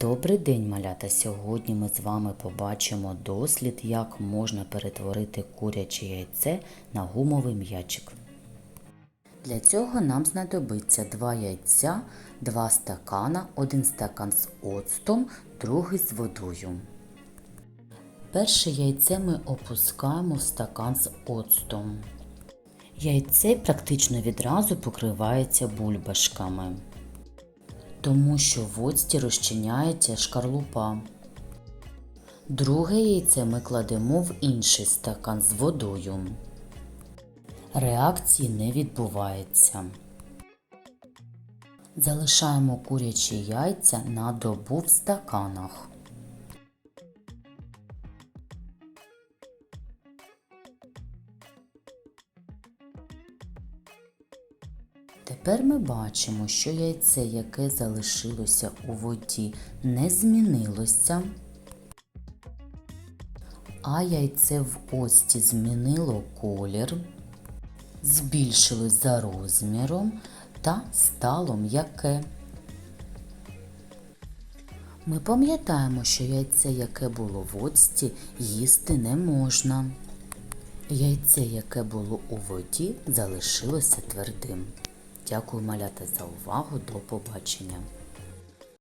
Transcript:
Добрий день, малята! Сьогодні ми з вами побачимо дослід, як можна перетворити куряче яйце на гумовий м'ячик. Для цього нам знадобиться 2 яйця, 2 стакана, 1 стакан з оцтом, другий з водою. Перше яйце ми опускаємо в стакан з оцтом. Яйце практично відразу покривається бульбашками тому що в оцті розчиняється шкарлупа. Друге яйце ми кладемо в інший стакан з водою. Реакції не відбувається. Залишаємо курячі яйця на добу в стаканах. Тепер ми бачимо, що яйце, яке залишилося у воді, не змінилося, а яйце в ості змінило колір, збільшилось за розміром та стало м'яке. Ми пам'ятаємо, що яйце, яке було в оцті, їсти не можна. Яйце, яке було у воді, залишилося твердим. Дякую, малята, за увагу. До побачення.